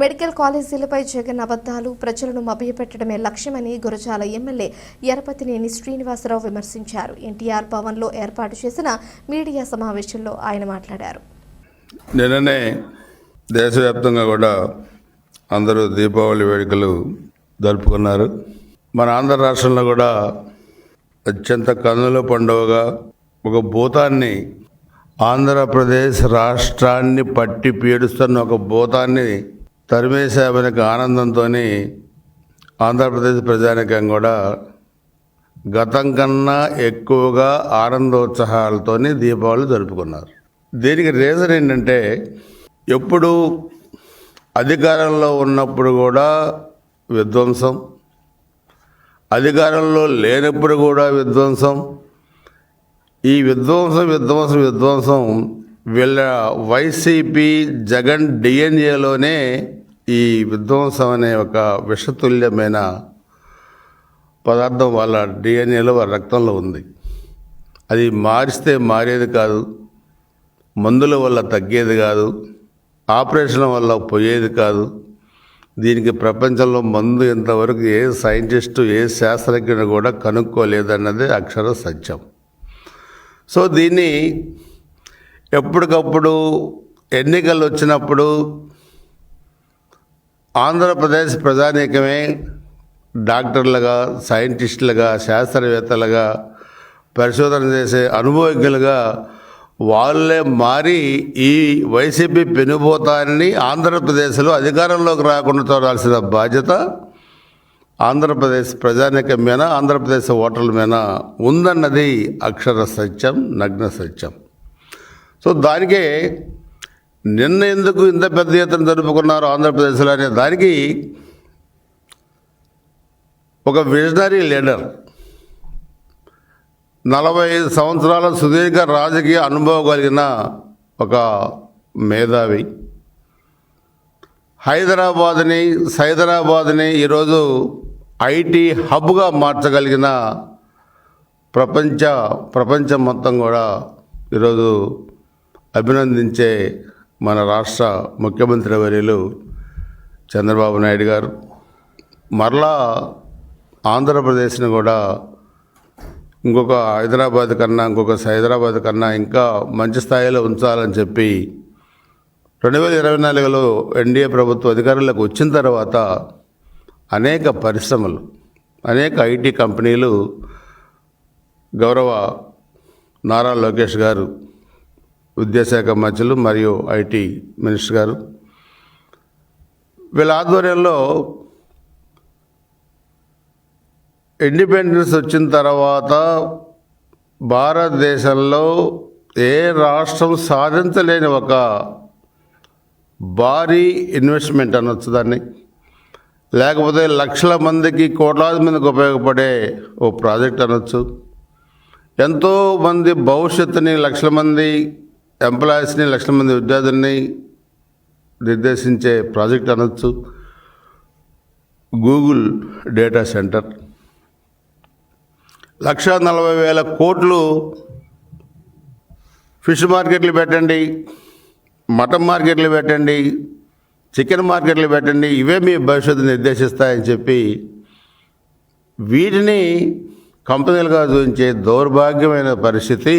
Medical కాలేజీలపై Jagan అబద్దాలు ప్రజలను మభ్యపెట్టడమే లక్ష్యమని గురజాల ఎమ్మెల్యే ఎరపతినేని శ్రీనివాసరావు విమర్శించారు. ఎన్టీఆర్ భవన్లో ఏర్పాటు చేసిన మీడియా సమావేశంలో ఆయన మాట్లాడారు. నిన్ననే దేశవ్యాప్తంగా కూడా అందరూ దీపావళి వేడుకలు జరుపుకున్నారు. మన ఆంధ్ర రాష్ట్రంలో కూడా అత్యంత కన్నుల పండుగగా ఒక భూతాన్ని ఆంధ్రప్రదేశ్ రాష్ట్రాన్ని పట్టి పీడుస్తున్న ఒక భూతాన్ని తరిమేశామనే ఒక ఆనందంతో ఆంధ్రప్రదేశ్ ప్రజానికం కూడా గతం కన్నా ఎక్కువగా ఆనందోత్సాహాలతో దీపావళి జరుపుకున్నారు. దీనికి రీజన్ ఏంటంటే ఎప్పుడు అధికారంలో ఉన్నప్పుడు కూడా విధ్వంసం అధికారంలో లేనప్పుడు కూడా విధ్వంసం. ఈ విధ్వంసం విధ్వంసం విధ్వంసం వీళ్ళ వైసీపీ జగన్ డిఎన్ఏలోనే ఈ విధ్వంసం అనే ఒక విషతుల్యమైన పదార్థం వాళ్ళ డిఎన్ఏలో వాళ్ళ రక్తంలో ఉంది. అది మారిస్తే మారేది కాదు మందుల వల్ల తగ్గేది కాదు ఆపరేషన్ వల్ల పోయేది కాదు. దీనికి ప్రపంచంలో మందు ఇంతవరకు ఏ సైంటిస్టు ఏ శాస్త్రజ్ఞుడు కూడా కనుక్కోలేదన్నది అక్షర సత్యం. సో దీన్ని ఎప్పటికప్పుడు ఎన్నికలు వచ్చినప్పుడు ఆంధ్రప్రదేశ్ ప్రజానీకమే డాక్టర్లుగా సైంటిస్టులుగా శాస్త్రవేత్తలుగా పరిశోధన చేసే అనుభవజ్ఞులుగా వాళ్ళే మారి ఈ వైసీపీ పెనుభూతాన్ని ఆంధ్రప్రదేశ్లో అధికారంలోకి రాకుండా చూడాల్సిన బాధ్యత ఆంధ్రప్రదేశ్ ప్రజానీకం మీద ఆంధ్రప్రదేశ్ ఓటర్ల మీద ఉందన్నది అక్షర సత్యం నగ్న సత్యం. సో దానికే నిన్న ఎందుకు ఇంత పెద్ద ఎత్తున జరుపుకున్నారు ఆంధ్రప్రదేశ్లో అనే దానికి ఒక విజనరీ లీడర్ నలభై ఐదు సంవత్సరాల సుదీర్ఘ రాజకీయ అనుభవం కలిగిన ఒక మేధావి. హైదరాబాద్ని సైదరాబాద్ని ఈరోజు ఐటీ హబ్గా మార్చగలిగిన ప్రపంచ ప్రపంచం మొత్తం కూడా ఈరోజు అభినందించే మన రాష్ట్ర ముఖ్యమంత్రి వర్యులు చంద్రబాబు నాయుడు గారు మరలా ఆంధ్రప్రదేశ్ని కూడా ఇంకొక హైదరాబాద్ కన్నా ఇంకొక హైదరాబాద్ కన్నా ఇంకా మంచి స్థాయిలో ఉంచాలని చెప్పి రెండు వేల ఇరవై నాలుగులో ఎన్డీఏ ప్రభుత్వం అధికారంలోకి వచ్చిన తర్వాత అనేక పరిశ్రమలు అనేక ఐటీ కంపెనీలు గౌరవ నారా లోకేష్ గారు విద్యాశాఖ మంత్రులు మరియు ఐటీ మినిస్టర్ గారు. వీళ్ళ ఆధ్వర్యంలో ఇండిపెండెన్స్ వచ్చిన తర్వాత భారతదేశంలో ఏ రాష్ట్రం సాధించలేని ఒక భారీ ఇన్వెస్ట్మెంట్ అనొచ్చు దాన్ని. లేకపోతే లక్షల మందికి కోట్లాది మందికి ఉపయోగపడే ఓ ప్రాజెక్ట్ అనొచ్చు. ఎంతోమంది భవిష్యత్తుని లక్షల మంది ఎంప్లాయీస్ని లక్షల మంది విద్యార్థుల్ని నిర్దేశించే ప్రాజెక్ట్ అనొచ్చు. Google data center. లక్ష నలభై వేల కోట్లు ఫిష్ మార్కెట్లు పెట్టండి మటన్ మార్కెట్లు పెట్టండి చికెన్ మార్కెట్లు పెట్టండి ఇవే మీ భవిష్యత్తు నిర్దేశిస్తాయని చెప్పి వీటిని కంపెనీలుగా చూపించే దౌర్భాగ్యమైన పరిస్థితి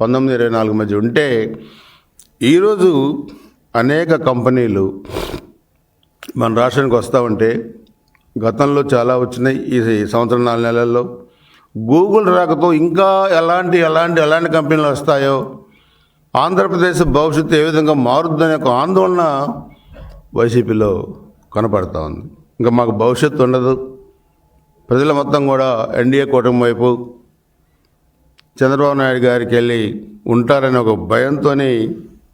పంతొమ్మిది ఇరవై నాలుగు మధ్య ఉంటే ఈరోజు అనేక కంపెనీలు మన రాష్ట్రానికి వస్తూ ఉంటే గతంలో చాలా వచ్చినాయి ఈ సంవత్సరం నాలుగు నెలల్లో. గూగుల్ రాకతో ఇంకా ఎలాంటి ఎలాంటి ఎలాంటి కంపెనీలు వస్తాయో ఆంధ్రప్రదేశ్ భవిష్యత్తు ఏ విధంగా మారుద్దనే ఒక ఆందోళన వైసీపీలో కనపడతా ఉంది. ఇంకా మాకు భవిష్యత్తు ఉండదు. ప్రజల మొత్తం కూడా ఎన్డీఏ కూటమి వైపు చంద్రబాబు నాయుడు గారికి వెళ్ళి ఉంటారనే ఒక భయంతో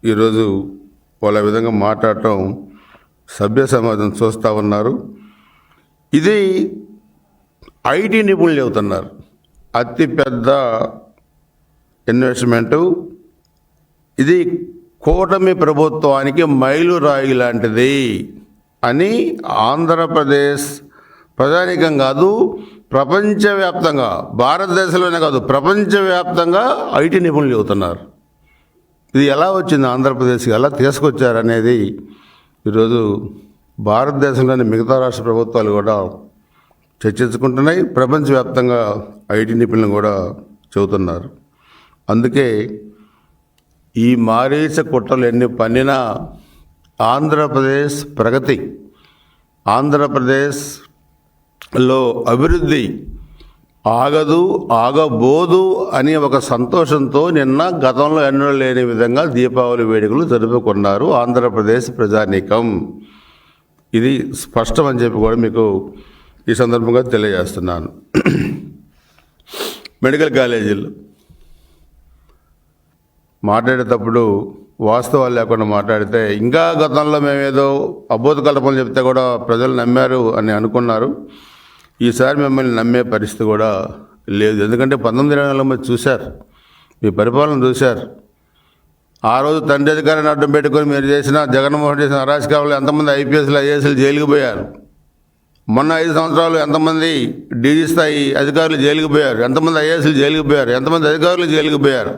ఈరోజు వాళ్ళ విధంగా మాట్లాడటం సభ్య సమాజం చూస్తూ ఉన్నారు. ఇది ఐటీ నిపుణులు చెబుతున్నారు. అతిపెద్ద ఇన్వెస్ట్మెంటు. ఇది కూటమి ప్రభుత్వానికి మైలురాయి లాంటిది అని ఆంధ్రప్రదేశ్ ప్రజానికం కాదు ప్రపంచవ్యాప్తంగా భారతదేశంలోనే కాదు ప్రపంచవ్యాప్తంగా ఐటీ నిపుణులు చెబుతున్నారు. ఇది ఎలా వచ్చింది? ఆంధ్రప్రదేశ్కి ఎలా తీసుకొచ్చారనేది ఈరోజు భారతదేశంలోని మిగతా రాష్ట్ర ప్రభుత్వాలు కూడా చర్చించుకుంటున్నాయి. ప్రపంచవ్యాప్తంగా ఐటీ నిపుణులు కూడా చెబుతున్నారు. అందుకే ఈ మారీచ కుట్రలు ఎన్ని పన్నినా ఆంధ్రప్రదేశ్ ప్రగతి ఆంధ్రప్రదేశ్ లో అభివృద్ధి ఆగదు ఆగబోదు అని ఒక సంతోషంతో నిన్న గతంలో ఎన్నడూ లేని విధంగా దీపావళి వేడుకలు జరుపుకున్నారు ఆంధ్రప్రదేశ్ ప్రజానీకం. ఇది స్పష్టం అని చెప్పి కూడా మీకు ఈ సందర్భంగా తెలియజేస్తున్నాను. మెడికల్ కాలేజీలు మాట్లాడేటప్పుడు వాస్తవాలు లేకుండా మాట్లాడితే ఇంకా గతంలో మేమేదో అబోధ కల్పనలు చెప్తే కూడా ప్రజలు నమ్మారు అని అనుకున్నారు. ఈసారి మిమ్మల్ని నమ్మే పరిస్థితి కూడా లేదు. ఎందుకంటే పంతొమ్మిది ఇరవై నాలుగు మంది చూశారు. మీ పరిపాలన చూశారు. ఆ రోజు తండ్రి అధికారాన్ని అడ్డం పెట్టుకొని మీరు చేసిన జగన్మోహన్ చేసిన అరాచకాలు ఎంతమంది ఐపీఎస్లు ఐఏఎస్లు జైలుకు పోయారు? మొన్న ఐదు సంవత్సరాలు ఎంతమంది డీజీ స్థాయి అధికారులు జైలుకు పోయారు? ఎంతమంది ఐఏఎస్లు జైలుకు పోయారు? ఎంతమంది అధికారులు జైలుకు పోయారు?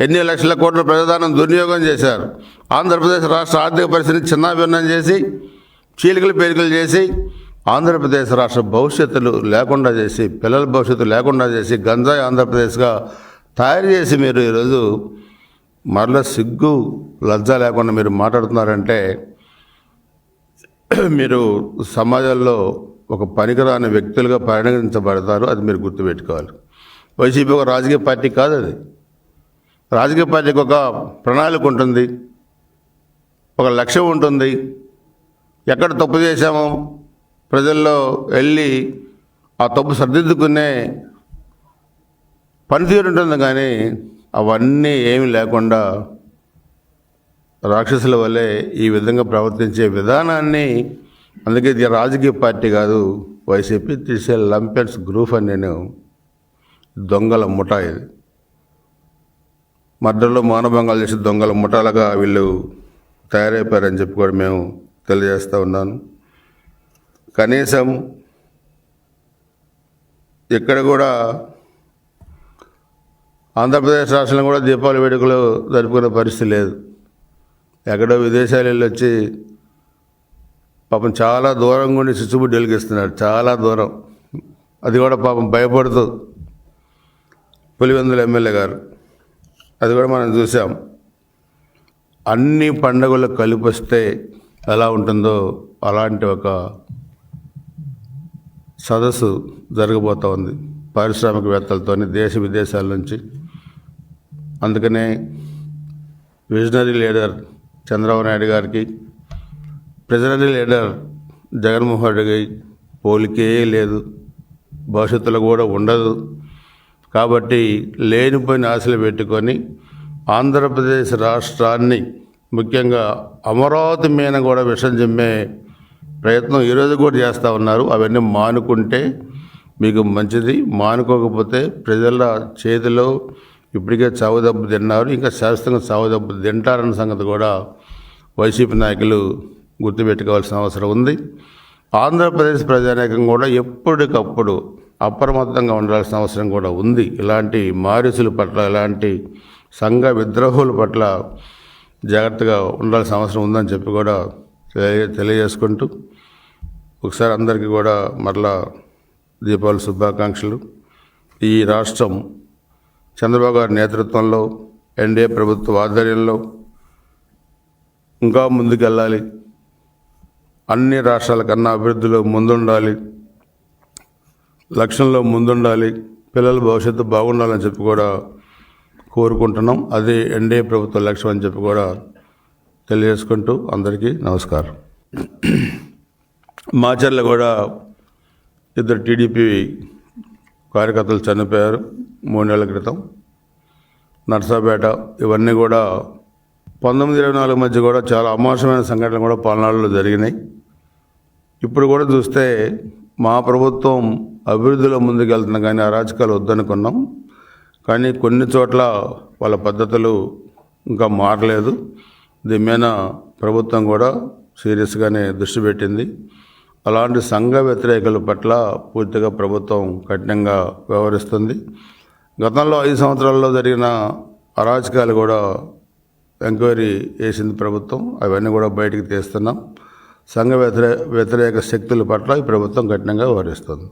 ఎన్ని లక్షల కోట్ల ప్రజాదానం దుర్వినియోగం చేశారు? ఆంధ్రప్రదేశ్ రాష్ట్ర ఆర్థిక పరిస్థితిని చిన్నాభిన్నం చేసి చీలికలు పేలికలు చేసి ఆంధ్రప్రదేశ్ రాష్ట్ర భవిష్యత్తులు లేకుండా చేసి పిల్లల భవిష్యత్తు లేకుండా చేసి గంజాయి ఆంధ్రప్రదేశ్గా తయారు చేసి మీరు ఈరోజు మరలా సిగ్గు లజ్జ లేకుండా మీరు మాట్లాడుతున్నారంటే మీరు సమాజంలో ఒక పనికిరాని వ్యక్తులుగా పరిగణించబడతారు. అది మీరు గుర్తుపెట్టుకోవాలి. వైసీపీ ఒక రాజకీయ పార్టీ కాదు అది. రాజకీయ పార్టీకి ఒక ప్రణాళిక ఉంటుంది. ఒక లక్ష్యం ఉంటుంది. ఎక్కడ తప్పు చేశామో ప్రజల్లో వెళ్ళి ఆ తప్పు సర్దిద్దుకునే పనితీరు ఉంటుంది కానీ అవన్నీ ఏమీ లేకుండా రాక్షసుల వల్లే ఈ విధంగా ప్రవర్తించే విధానాన్ని అందుకే ఇది రాజకీయ పార్టీ కాదు. వైసీపీ తీసే లంపెన్స్ గ్రూప్ అని నేను దొంగల ముఠా ఇది. మధ్యలో మానభంగాలు చేసి దొంగల ముఠాలుగా వీళ్ళు తయారైపోయారని చెప్పి కూడా మేము తెలియజేస్తూ ఉన్నాను. కనీసం ఇక్కడ కూడా ఆంధ్రప్రదేశ్ రాష్ట్రంలో కూడా దీపావళి వేడుకలు జరుపుకునే పరిస్థితి లేదు. ఎక్కడో విదేశాలు వెళ్ళి వచ్చి పాపం చాలా దూరంగా ఉండి చిచ్చుబుడ్డి వెలిగిస్తున్నారు చాలా దూరం. అది కూడా పాపం భయపడుతూ పులివెందుల ఎమ్మెల్యే గారు అది కూడా మనం చూసాం. అన్ని పండుగలు కలిపొస్తే ఎలా ఉంటుందో అలాంటి ఒక సదస్సు జరగబోతూ ఉంది పారిశ్రామికవేత్తలతోని దేశ విదేశాల నుంచి. అందుకనే విజనరీ లీడర్ చంద్రబాబు నాయుడు గారికి ప్రెసిడెంట్ లీడర్ జగన్మోహన్ రెడ్డి పోలికే లేదు. భవిష్యత్తులో కూడా ఉండదు. కాబట్టి లేనిపోయిన ఆశలు పెట్టుకొని ఆంధ్రప్రదేశ్ రాష్ట్రాన్ని ముఖ్యంగా అమరావతి మీద కూడా విషం చిమ్మే ప్రయత్నం ఈరోజు కూడా చేస్తూ ఉన్నారు. అవన్నీ మానుకుంటే మీకు మంచిది. మానుకోకపోతే ప్రజల చేతిలో ఇప్పటికే చావు దెబ్బ తిన్నారు. ఇంకా శాశ్వతంగా చావు దెబ్బ తింటారన్న సంగతి కూడా వైసీపీ నాయకులు గుర్తుపెట్టుకోవాల్సిన అవసరం ఉంది. ఆంధ్రప్రదేశ్ ప్రజానేకం కూడా ఎప్పటికప్పుడు అప్రమత్తంగా ఉండాల్సిన అవసరం కూడా ఉంది. ఇలాంటి మారిసుల పట్ల ఇలాంటి సంఘ విద్రోహుల పట్ల జాగ్రత్తగా ఉండాల్సిన అవసరం ఉందని చెప్పి కూడా తెలియ తెలియజేసుకుంటూ ఒకసారి అందరికీ కూడా మరలా దీపావళి శుభాకాంక్షలు. ఈ రాష్ట్రం చంద్రబాబు గారి నేతృత్వంలో ఎన్డీఏ ప్రభుత్వ ఆధ్వర్యంలో ఇంకా ముందుకెళ్ళాలి. అన్ని రాష్ట్రాల కన్నా అభివృద్ధిలో ముందుండాలి. లక్ష్యంలో ముందుండాలి. పిల్లల భవిష్యత్తు బాగుండాలని చెప్పి కూడా కోరుకుంటున్నాం. అది ఎన్డీఏ ప్రభుత్వ లక్ష్యం అని చెప్పి కూడా తెలియజేసుకుంటూ అందరికీ నమస్కారం. మాచర్ల కూడా ఇద్దరు టీడీపీ కార్యకర్తలు చనిపోయారు మూడు నెలల క్రితం. నర్సాపేట ఇవన్నీ కూడా పంతొమ్మిది ఇరవై నాలుగు మధ్య కూడా చాలా అమోసమైన సంఘటనలు కూడా పల్నాడులో జరిగినాయి. ఇప్పుడు కూడా చూస్తే మా ప్రభుత్వం అభివృద్ధిలో ముందుకెళ్తున్నా కానీ అరాచకాలు వద్దనుకున్నాం. కానీ కొన్ని చోట్ల వాళ్ళ పద్ధతులు ఇంకా మారలేదు. దీని మీద ప్రభుత్వం కూడా సీరియస్గానే దృష్టి పెట్టింది. అలాంటి సంఘ వ్యతిరేకుల పట్ల పూర్తిగా ప్రభుత్వం కఠినంగా వ్యవహరిస్తుంది. గతంలో ఐదు సంవత్సరాల్లో జరిగిన అరాచకాలు కూడా ఎంక్వైరీ చేసింది ప్రభుత్వం. అవన్నీ కూడా బయటికి తీస్తున్నాం. సంఘ వ్యతిరే వ్యతిరేక శక్తుల పట్ల ఈ ప్రభుత్వం కఠినంగా వ్యవహరిస్తుంది.